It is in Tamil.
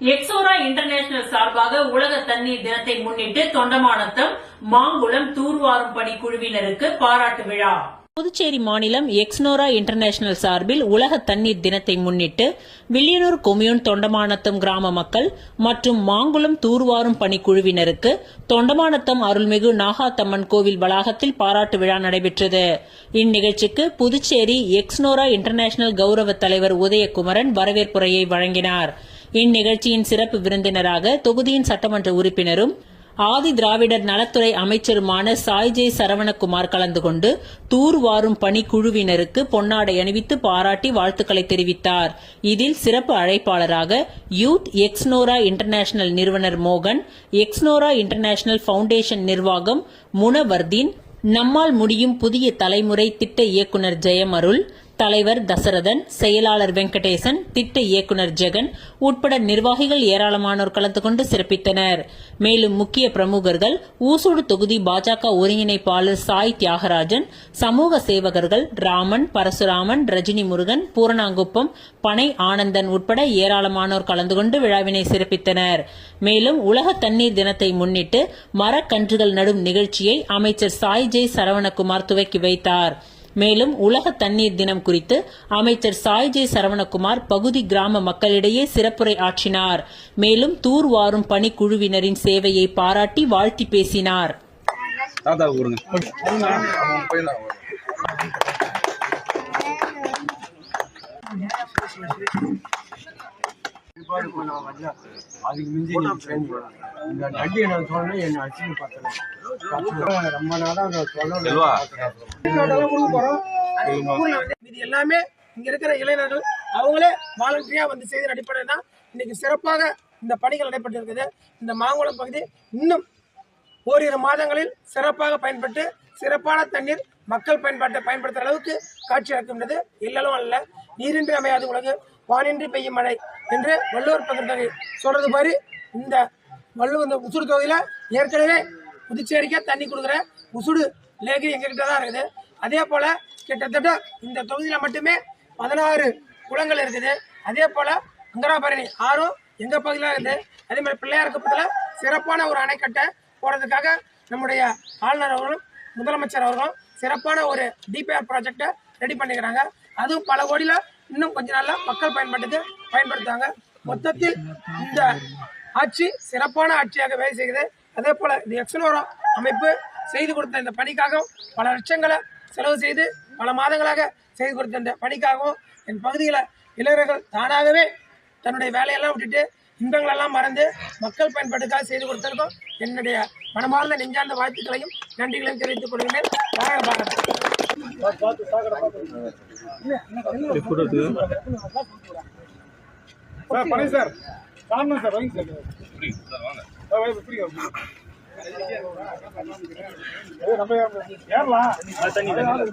எக்ஸோரா இன்டர்நேஷனல் சார்பாக உலக தண்ணீர் தினத்தை முன்னிட்டு தொண்டமானத்தம் மாங்குளம் தூர்வாரும் பணி குழுவினருக்கு பாராட்டு விழா. புதுச்சேரி மாநிலம் எக்ஸ்னோரா இன்டர்நேஷனல் சார்பில் உலக தண்ணீர் தினத்தை முன்னிட்டு வில்லியனூர் கொம்யூன் தொண்டமானத்தம் கிராம மக்கள் மற்றும் மாங்குளம் தூர்வாரும் பணிக்குழுவினருக்கு தொண்டமானத்தம் அருள்மிகு நாகாத்தம்மன் கோவில் வளாகத்தில் பாராட்டு விழா நடைபெற்றது. இந்நிகழ்ச்சிக்கு புதுச்சேரி எக்ஸ்னோரா இன்டர்நேஷனல் கௌரவ தலைவர் உதயகுமரன் வரவேற்புரையை வழங்கினாா் இந்நிகழ்ச்சியின் சிறப்பு விருந்தினராக தொகுதியின் சட்டமன்ற உறுப்பினரும் ஆதி திராவிடர் நலத்துறை அமைச்சருமான சாய்ஜே சரவணகுமார் கலந்து கொண்டு தூர்வாரும் பணிக்குழுவினருக்கு பொன்னாடை அணிவித்து பாராட்டி வாழ்த்துக்களை தெரிவித்தார். இதில் சிறப்பு அழைப்பாளராக யூத் எக்ஸ்னோரா இன்டர்நேஷனல் நிறுவனர் மோகன் எக்ஸ்னோரா இன்டர்நேஷனல் ஃபவுண்டேஷன் நிர்வாகம் முனவர்தீன் நம்மால் முடியும் புதிய தலைமுறை திட்ட இயக்குனர் ஜெயமருள் தலைவர் தசரதன் செயலாளர் வெங்கடேசன் திட்ட இயக்குனர் ஜெகன் உட்பட நிர்வாகிகள் ஏராளமானோர் கலந்து கொண்டு சிறப்பித்தனர். மேலும் முக்கிய பிரமுகர்கள் ஊசூடு தொகுதி பாஜக ஒருங்கிணைப்பாளர் சாய் தியாகராஜன் சமூக சேவகர்கள் ராமன் பரசுராமன் ரஜினி முருகன் பூரணாங்குப்பம் பனை ஆனந்தன் உட்பட ஏராளமானோர் கலந்து கொண்டு விழாவினை சிறப்பித்தனர். மேலும் உலக தண்ணீர் தினத்தை முன்னிட்டு மரக்கன்றுகள் நடும் நிகழ்ச்சியை அமைச்சர் சாய் ஜெய் சரவணகுமார் துவக்கி வைத்தார். மேலும் உலக தண்ணீர் தினம் குறித்து அமைச்சர் சாய்ஜே சரவணகுமார் பகுதி கிராம மக்களிடையே சிறப்புரை ஆற்றினார். மேலும் தூர்வாரும் பணிக்குழுவினரின் சேவையை பாராட்டி வாழ்த்தி பேசினார். வரல அதுக்கு மிஞ்சி ட்ரெயின் இந்த நடிகை நான் சொன்னேன் என்னை அசிங்க பார்த்தேன் ரொம்ப நாளாக நான். சொல்லணும் இது எல்லாமே இங்க இருக்கிற இளைஞர்கள் அவங்களே வாலண்டரியா வந்து செய்த அடிப்படையில் தான் இன்னைக்கு சிறப்பாக இந்த பணிகள் நடைபெற்று இருக்குது இந்த மாங்குளம் பகுதி இன்னும் ஓரிரு மாதங்களில் சிறப்பாக பயன்பட்டு சிறப்பான தண்ணீர் மக்கள் பயன்பாட்டை பயன்படுத்துகிற அளவுக்கு காட்சி அளிக்கின்றது. இல்லலும் அல்ல நீரின்றி அமையாது உலகு. வானின்றி பெய்யும் மழை என்று வள்ளுவர் பகிர்ந்தகை சொல்றது மாதிரி இந்த வள்ளுவர் இந்த உசுடு தொகுதியில் ஏற்கனவே புதுச்சேரிக்கே தண்ணி கொடுக்குற உசுடு லேக்கு எங்ககிட்ட தான் இருக்குது. அதே போல் கிட்டத்தட்ட இந்த தொகுதியில் மட்டுமே பதினாறு குளங்கள் இருக்குது. அதே போல் அங்கராபரணி ஆறும் எங்கள் பகுதியில் இருக்குது. அதே மாதிரி பிள்ளையார் குப்பத்தில் சிறப்பான ஒரு அணைக்கட்டை போடுறதுக்காக நம்முடைய ஆளுநர் அவர்களும் முதலமைச்சர் அவர்களும் சிறப்பான ஒரு டிபிஆர் ப்ராஜெக்டை ரெடி பண்ணிக்கிறாங்க. அதுவும் பல கோடியில் இன்னும் கொஞ்ச நாளில் மக்கள் பயன்பாட்டுக்கு பயன்படுத்துவாங்க. மொத்தத்தில் இந்த ஆட்சி சிறப்பான ஆட்சியாக வேலை செய்கிறது. அதே போல் இந்த எக்ஸ்லோரா அமைப்பு செய்து கொடுத்த இந்த பணிக்காக பல லட்சங்களை செலவு செய்து பல மாதங்களாக செய்து கொடுத்த இந்த பணிக்காகவும் என் பகுதியில் இளைஞர்கள் தானாகவே தன்னுடைய வேலையெல்லாம் விட்டுட்டு இன்பங்களெல்லாம் மறந்து மக்கள் பயன்பாட்டுக்காக செய்து கொடுத்ததற்கும் என்னுடைய மனமார்ந்த நெஞ்சார்ந்த வாழ்த்துக்களையும் நன்றிகளையும் தெரிவித்துக் கொள்கிறேன். சார் காரணம் சார் வைங்க சார். நம்ம ஏறலாம். தண்ணி தண்ணி.